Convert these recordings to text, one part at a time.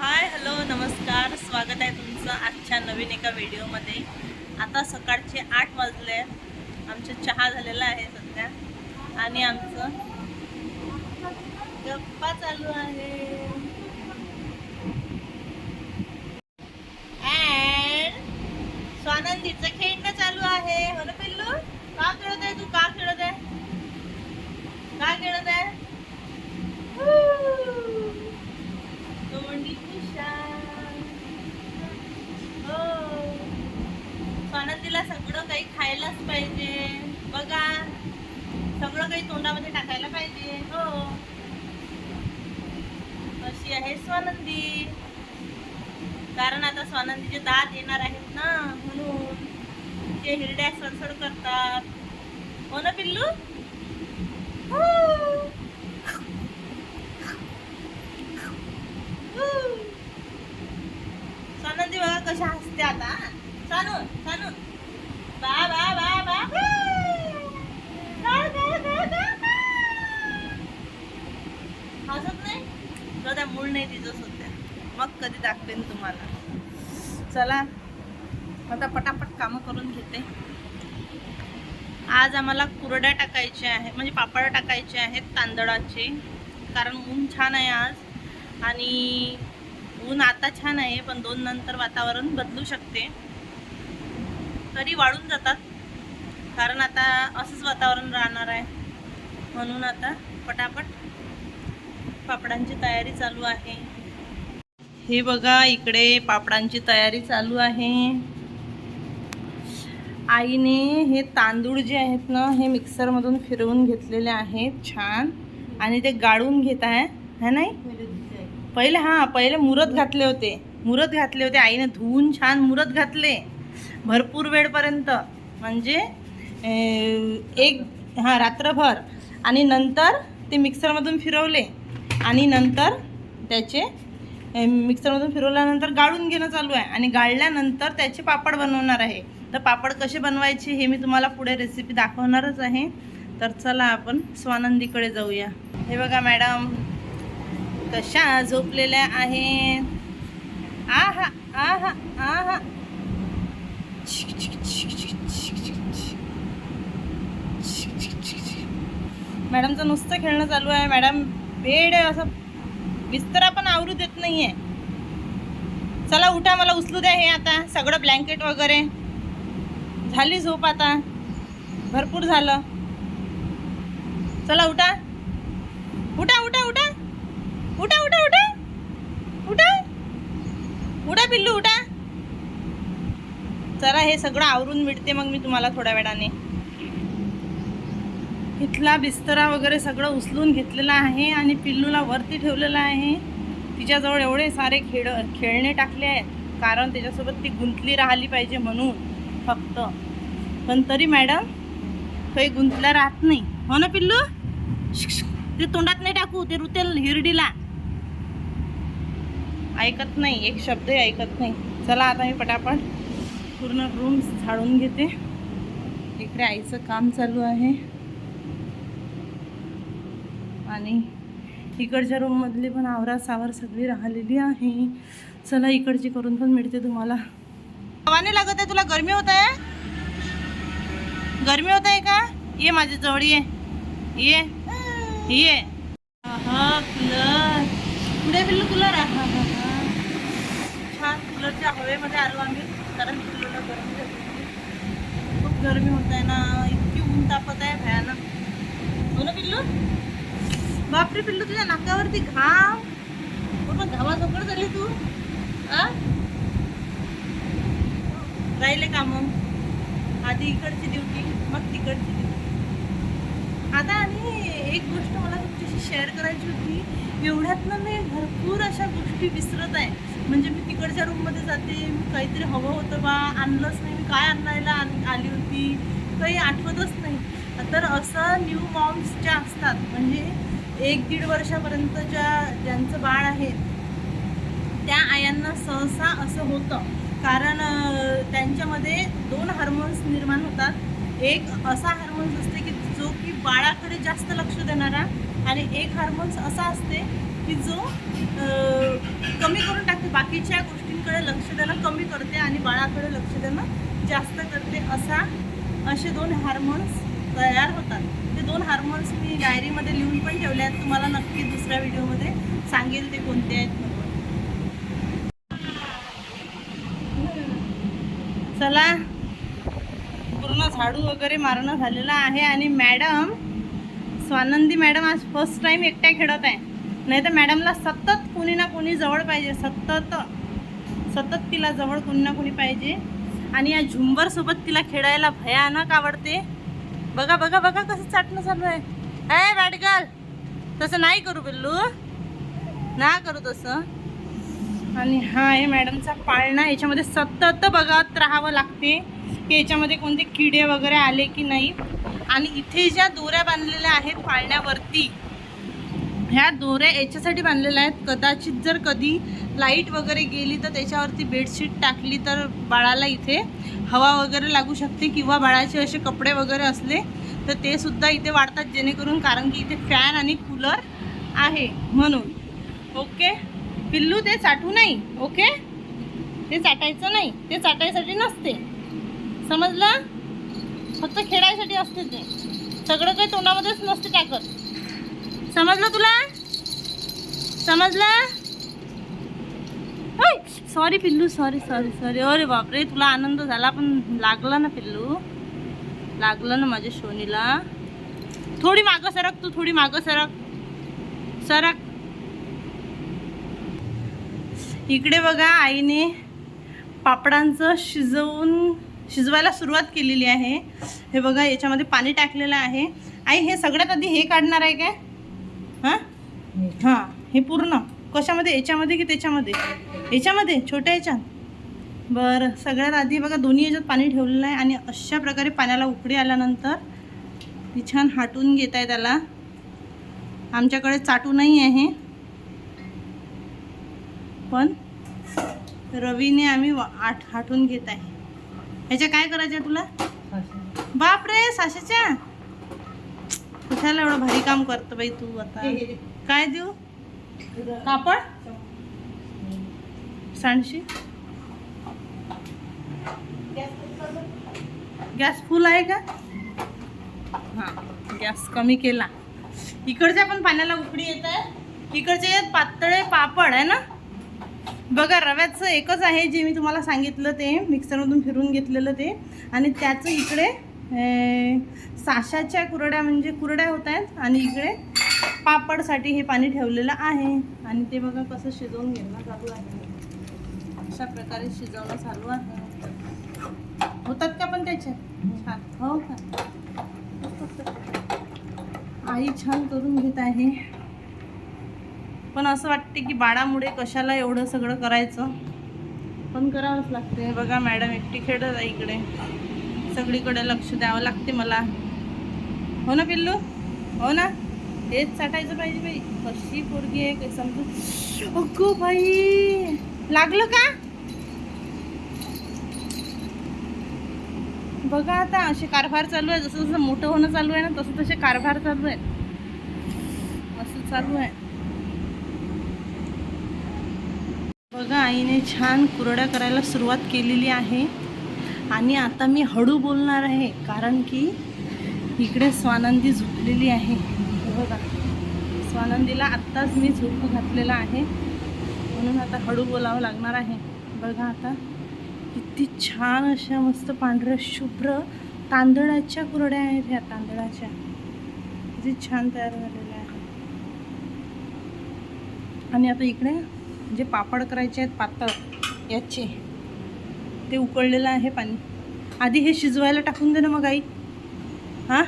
Hi hello नमस्कार. स्वागत आहे तुमचं आजच्या नवीन एका व्हिडिओमध्ये. आता सकाळचे आठ वाजले. आहेत आमचा चहा झालेला आहे सध्या. आणि आमचं गप्पा चालू आहे. स्वानंदीचं खेळणं चालू आहे. हो ना पिल्लू? का खेळत आहे तू? का खेळत आहे? का खेळत आहे? आहे स्वानंदी. कारण आता स्वानंदीचे दात येणार आहेत ना म्हणून ते हिरड्या सणसड करतात. हो ना पिल्लू? हो. हो. स्वानंदी बघा कशा हसते आता सानू सानू. बा बा बा. बा, बा, बा, बा, बा. हसत नाही सध्या मूळ सध्या. मग कधी दाखवेन तुम्हाला. चला आता पटापट कामं करून घेते. आज आम्हाला कुरड्या टाकायच्या आहे म्हणजे पापड टाकायचे आहेत तांदळाचे. कारण ऊन छान आहे आज. आणि ऊन आता छान आहे पण दोन नंतर वातावरण बदलू शकते. तरी वाढून जातात. कारण आता असंच वातावरण राहणार आहे. म्हणून आता पटापट पापडांची तयारी चालू आहे. हे बघा इकडे पापडांची तयारी चालू आहे. आईने हे तांदूळ जे आहेत ना हे मिक्सरमधून फिरवून घेतलेले आहेत छान. आणि ते गाळून घेत आहे है नाही? पहिले हां पहिले मुरत घातले होते. मुरत घातले होते. आईने धुवून छान मुरत घातले. भरपूर वेळपर्यंत. म्हणजे एक हां रात्रभर. आणि नंतर ते मिक्सरमधून फिरवले. आणि नंतर त्याचे मिक्सरमधून फिरवल्यानंतर गाळून घेणं चालू आहे. आणि गाळल्यानंतर त्याचे पापड बनवणार आहे. तर पापड कसे बनवायचे हे मी तुम्हाला पुढे रेसिपी दाखवणारच आहे. तर चला आपण स्वानंदीकडे जाऊया. हे बघा मॅडम कशा झोपलेल्या आहेत. आहा आहा आहा. मॅडमचं नुसतं खेळणं चालू आहे. मॅडम बेड असं बिस्तरा पण आवरू देत नाही आहे चला उठा मला उचलू द्या हे आता. सगळं ब्लँकेट वगैरे. झाली झोप आता. भरपूर झालं. चला उठा. उठा उठा उठा. उठा उठा उठा. उठा. उठा पिल्लू उठा. चला हे सगळं आवरून मिळते मग मी तुम्हाला थोड्या वेळाने. इथला बिस्तरा वगैरे सगळं उचलून घेतलेला आहे आणि पिल्लूला वरती ठेवलेलं आहे. तिच्याजवळ एवढे सारे खेळ खेळणे टाकले आहेत. कारण त्याच्यासोबत ती गुंतली राहिली पाहिजे म्हणून फक्त. पण तरी मॅडम काही गुंतला राहत नाही. हो ना पिल्लू? शिक, ते तोंडात नाही टाकू ते रुतेल हिरडीला. ऐकत नाही एक शब्दही ऐकत नाही. चला आता मी पटापट पूर्ण रूम झाडून घेते. इकडे आईचं काम चालू आहे. आणि इकडच्या रूममधली पण आवरा सावर सगळी राहिलेली आहे. चला इकडची करून पण मिळते तुम्हाला. हवा लागत आहे तुला गरमी होत आहे? गरमी होत आहे का? ये माझ्या जवळ ये. ये. ये. कूलर पुढे बिल्लू कूलर हा छान कूलरच्या हवेमध्ये आलो आम्ही कारण गरमी खूप गरमी होत आहे ना इतकी ऊन तापत आहे भयानक. हो ना पिल्लू बापरे पिल्लू तुझ्या नाकावरती घाम पूर्ण घामाझोकड झाली तू. आ? राहिले का मग? आधी इकडची ड्युटी मग तिकडची ड्युटी आता आणि एक गोष्ट मला तुमच्याशी शेअर करायची होती. एवढ्यातनं मी भरपूर अशा गोष्टी विसरत आहे. म्हणजे मी तिकडच्या रूममध्ये जाते मी काहीतरी हवं होतं बा आणलंच नाही मी काय आणायला आण- आली होती? काही आठवतच नाही. तर असं न्यू मॉम्स ज्या असतात म्हणजे एक दीड वर्षापर्यंतच्या ज्यांचं बाळ आहे त्या आयांना सहसा असं होतं. कारण त्यांच्यामध्ये दोन हार्मोन्स निर्माण होतात. एक असा हार्मोन्स असते की जो की बाळाकडे जास्त लक्ष देणारा आणि एक हार्मोन्स असा असते की जो कमी करून टाकते. बाकीच्या गोष्टींकडे लक्ष देणं कमी करते आणि बाळाकडे लक्ष देणं जास्त करते असा असे दोन हार्मोन्स तयार होतात. दोन हार्मोन्स मी डायरीमध्ये लिहून पण ठेवले आहेत. तुम्हाला नक्की दुसऱ्या व्हिडिओमध्ये सांगेल ते कोणते आहेत. चला. पूर्ण झाडू वगैरे मारणं झालेलं आहे आणि मॅडम स्वानंदी मॅडम आज फर्स्ट टाइम एकट्या खेळत आहे. नाही तर मॅडमला सतत कोणी ना कोणी जवळ पाहिजे. सतत सतत तिला जवळ कोणी ना कोणी पाहिजे. आणि या झुंबरसोबत तिला खेळायला भयानक आवडते. बघा बघा बघा कसं चाटणं चालू आहे. ए बॅटगल तसं नाही करू बिल्लू. ना करू तसं. आणि हा आहे मॅडमचा पाळणा. याच्यामध्ये सतत बघत राहावं लागते. की याच्यामध्ये कोणते किडे वगैरे आले की नाही. आणि इथे ज्या दोऱ्या बांधलेल्या आहेत पाळण्यावरती ह्या दोऱ्या याच्यासाठी बांधलेल्या आहेत. कदाचित जर कधी लाइट वगैरे गेली तर त्याच्यावरती बेडशीट टाकली तर बाळाला इथे हवा वगैरे लागू शकते किंवा बाळाचे असे कपडे वगैरे असले तर ते सुद्धा इथे वाढतात जेणेकरून कारण की इथे फॅन आणि कूलर आहे म्हणून. ओके? पिल्लू ते चाटू नाही ओके? ते चाटायचं नाही ते चाटायसाठी नसते. समजलं? फक्त खेळायसाठी असते ते. सगळं काही तोंडामध्येच नसते टाकत समजलं तुला? समजलं? सॉरी पिल्लू सॉरी सॉरी सॉरी अरे बापरे तुला आनंद झाला पण लागला ना पिल्लू? लागलं ना माझ्या शोनीला. थोडी मागं सरक तू थोडी मागं सरक. सरक. इकडे बघा आईने पापडांचं शिजवून शिजवायला सुरुवात केलेली आहे. हे बघा याच्यामध्ये पाणी टाकलेलं आहे. आई हे सगळ्यात आधी हे काढणार आहे काय? हां? हां हे पूर्ण. कशामध्ये? याच्यामध्ये की त्याच्यामध्ये? याच्यामध्ये छोट्या याच्यात. बरं सगळ्यात आधी बघा दोन्ही याच्यात पाणी ठेवलेलं आहे आणि अशा प्रकारे पाण्याला उकळी आल्यानंतर ती छान हाटून घेत आहे त्याला. आमच्याकडे चाटू नाही आहे. पण रवीने आम्ही आठ हाटून घेत आहे. ह्याच्या काय करायचं आहे तुला बापरे साशाच्या. कशाला एवढं भारी काम करतो बाई तू आता? काय देऊ? कापड? सांडशी? गॅस फुल आहे का? हां गॅस कमी केला. इकडच्या पण पाण्याला उकडी येत आहे. इकडचे पातळे पापड आहे ना? बघा रव्याचं एकच आहे जे मी तुम्हाला सांगितलं ते मिक्सरमधून फिरून घेतलेलं ते. आणि त्याचं इकडे साशाच्या कुरड्या म्हणजे कुरड्या होत आहेत. आणि इकडे पापडसाठी हे पाणी ठेवलेलं आहे. आणि ते बघा कसं शिजवून घेणं चालू आहे. अशा प्रकारे शिजवणं चालू आहे. होतात का पण त्याचे? छान. हो का? आई छान करून घेत आहे. पण असं वाटते की बाळामुळे कशाला एवढं सगळं करायचं? पण करावंच लागते. बघा मॅडम एकटी खेळत आहे इकडे. सगळीकडे लक्ष द्यावं लागते मला. हो ना पिल्लू? हो ना? हेच साठायचं पाहिजे बाई. कशी पोरगी आहे काही समजू अगो बाई! लागलं का? बघा आता असे कारभार चालू आहे. जसं जसं मोठं होणं चालू आहे ना तसं तसे कारभार चालू आहे असं चालू आहे. बघा आईने छान कुरड्या करायला सुरुवात केलेली आहे. आणि आता मी हळू बोलणार आहे कारण की इकडे स्वानंदी झोपलेली आहे. बघा स्वानंदीला आत्ताच मी झोपू घातलेला आहे. म्हणून आता हळू बोलावं लागणार आहे. बघा आता. किती छान अशा मस्त पांढऱ्या शुभ्र तांदळाच्या कुरड्या आहेत ह्या तांदळाच्या. किती छान तयार झालेल्या आहेत. आणि आता इकडे जे पापड करायचे आहेत पातळ याचे. ते उकळलेलं आहे पाणी. आधी हे शिजवायला टाकून दे ना मग आई. हां?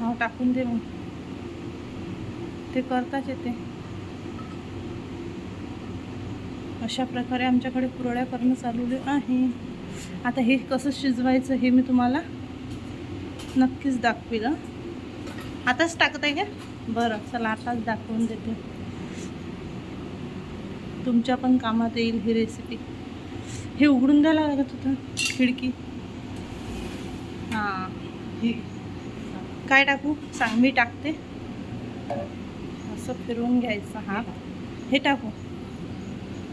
हो टाकून दे मग. ते करताच येते. अशा प्रकारे आमच्याकडे कुरड्या करणं चालवले आहे. आता हे कसं शिजवायचं हे मी तुम्हाला नक्कीच दाखवेल आताच टाकत आहे का? बरं चला आताच दाखवून देते. तुमच्या पण कामात येईल ही रेसिपी हे उघडून द्यायला लागत होतं खिडकी. हां काय टाकू? सांग मी टाकते. असं फिरवून घ्यायचं हात. हे टाकू.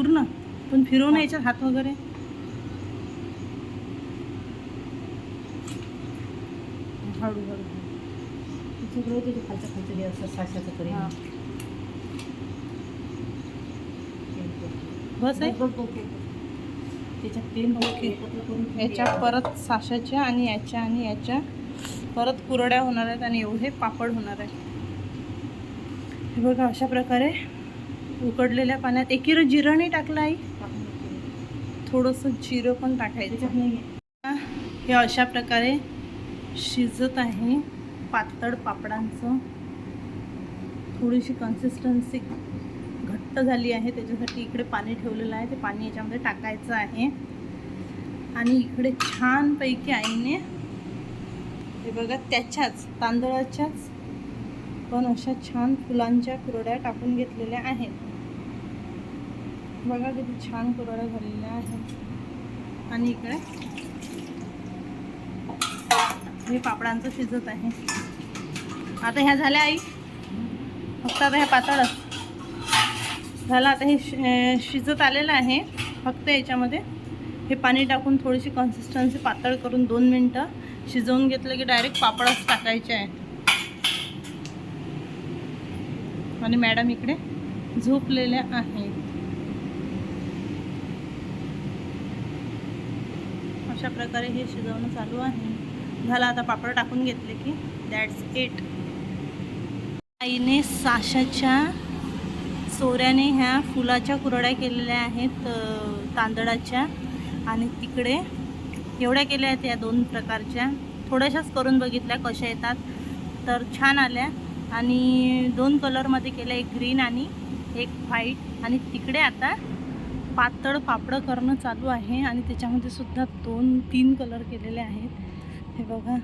पूर्ण. पण फिरवून याच्यात हात वगैरे? हळू हळू. बस आहे? त्याच्यात ओके. याच्या परत साशाच्या आणि याच्या आणि याच्या. परत कुरड्या होणार आहेत आणि एवढे पापड होणार आहे हे बघा अशा प्रकारे उकडलेल्या पाण्यात एकीर जिरं नाही टाकलं आई. थोडंसं जिरं पण टाकायचं. हे अशा प्रकारे शिजत आहे पातळ पापडांचं. थोडीशी कन्सिस्टन्सी घट्ट झाली आहे. त्याच्यासाठी इकडे पाणी ठेवलेलं आहे. ते पाणी याच्यामध्ये टाकायचं आहे. आणि इकडे छानपैकी आईने हे बघा त्याच्याच तांदळाच्याच पण अशा छान फुलांच्या कुरड्या टाकून घेतलेल्या आहेत. बघा किती छान कुरड्या झालेल्या आहेत. आणि इकडे हे पापडांचं शिजत आहे. आता ह्या झाल्या आई. फक्त आता ह्या पातळच झालं आता हे शि- शिजत आलेलं आहे. फक्त याच्यामध्ये हे पाणी टाकून थोडीशी कन्सिस्टन्सी पातळ करून दोन मिनटं शिजवून घेतलं की डायरेक्ट पापडच टाकायचे आहे आणि मॅडम इकडे झोपलेल्या आहेत. अशा प्रकारे हे शिजवणं चालू आहे. झालं आता पापड टाकून घेतले की दॅट्स इट आईने साशाच्या सोऱ्याने ह्या फुलाच्या कुरड्या केलेल्या आहेत तांदळाच्या. आणि तिकडे एवढ्या केल्या आहेत या दोन प्रकारच्या. थोड्याशाच करून बघितल्या कशा येतात. तर छान आल्या. आणि दोन कलरमध्ये केल्या एक ग्रीन आणि एक व्हाईट आणि तिकडे आता पातळ पापडं करणं चालू आहे आणि त्याच्यामध्ये सुद्धा दोन तीन कलर केलेले आहेत. हे बघा.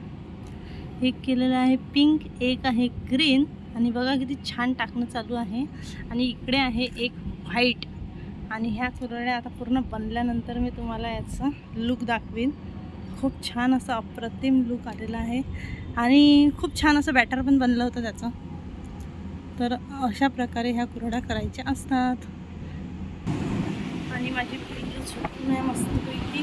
एक केलेलं आहे पिंक एक आहे ग्रीन आणि बघा किती छान टाकणं चालू आहे. आणि इकडे आहे एक व्हाईट आणि ह्या कुरड्या आता पूर्ण बनल्यानंतर मी तुम्हाला याचा लुक दाखवीन. खूप छान असं अप्रतिम लुक आलेला आहे. आणि खूप छान असं बॅटर पण बनलं होतं त्याचं. तर अशा प्रकारे ह्या कुरड्या करायच्या असतात. माझी पुढे झोपून आहे मस्तपैकी.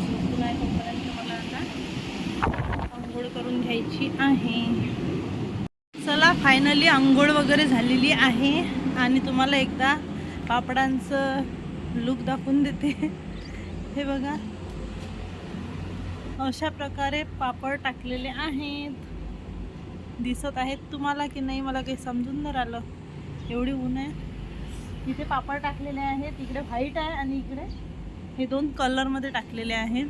झोपून आहे तोपर्यंत मला आता आंघोळ करून घ्यायची आहे. चला फायनली आंघोळ वगैरे झालेली आहे आणि तुम्हाला एकदा पापडांचं लुक दाखवून देते. हे बघा. अशा प्रकारे पापड टाकलेले आहेत. दिसत आहेत तुम्हाला की नाही मला काही समजून नाही राहिलं. एवढी ऊन आहे. तिथे पापड टाकलेले आहेत इकडे व्हाईट आहे आणि इकडे हे दोन कलरमध्ये टाकलेले आहेत.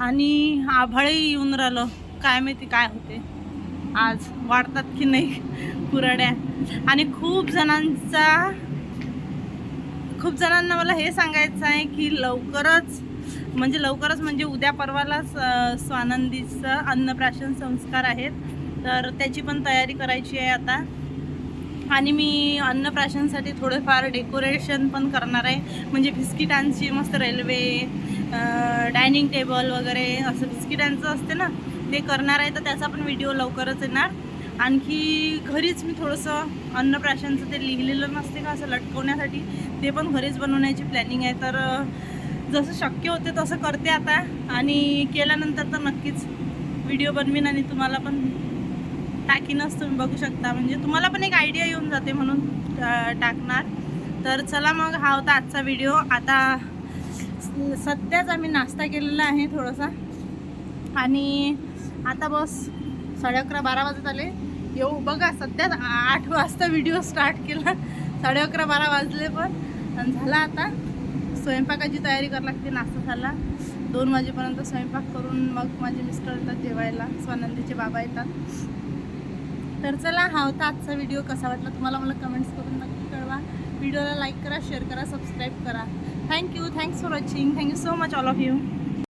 आणि आभाळही येऊन राहिलं. काय माहिती काय होते. आज वाढतात की नाही कुराड्या. आणि खूप जणांचा खूप जणांना मला हे सांगायचं आहे की लवकरच म्हणजे लवकरच म्हणजे उद्या परवालाच स स्वानंदीचं अन्नप्राशन संस्कार आहेत. तर त्याची पण तयारी करायची आहे आता. आणि मी अन्नप्राशनसाठी थोडंफार डेकोरेशन पण करणार आहे. म्हणजे बिस्किटांची मस्त रेल्वे डायनिंग टेबल वगैरे असं बिस्किटांचं असते ना ते करणार आहे. तर त्याचा पण व्हिडिओ लवकरच येणार. आणखी घरीच मी थोडंसं अन्नप्राशनचं ते लिहिलेलं नसते का असं लटकवण्यासाठी ते पण घरीच बनवण्याची प्लॅनिंग आहे. तर जसं शक्य होते तसं करते आता. आणि केल्यानंतर तर नक्कीच व्हिडिओ बनवीन आणि तुम्हाला पण टाकीनच तुम्ही बघू शकता. म्हणजे तुम्हाला पण एक आयडिया येऊन जाते म्हणून टाकणार. तर चला मग हा होता आजचा व्हिडिओ आता सध्याच आम्ही नाश्ता केलेला आहे थोडासा. आणि आता बस साडे अकरा बारा वाजत आले. येऊ बघा सध्याच आठ वाजता व्हिडिओ स्टार्ट केला. साडे अकरा बारा वाजले पण. आणि झाला आता. स्वयंपाकाची तयारी करावी लागते नाश्ता झाला. दोन वाजेपर्यंत स्वयंपाक करून मग माझे मिस्टर येतात जेवायला. स्वानंदीचे बाबा येतात. तर चला हा होता आजचा व्हिडिओ कसा वाटला तुम्हाला मला कमेंट्स करून नक्की कळवा. व्हिडिओला लाईक करा शेअर करा सबस्क्राईब करा. Thank you thanks for watching thank you so much all of you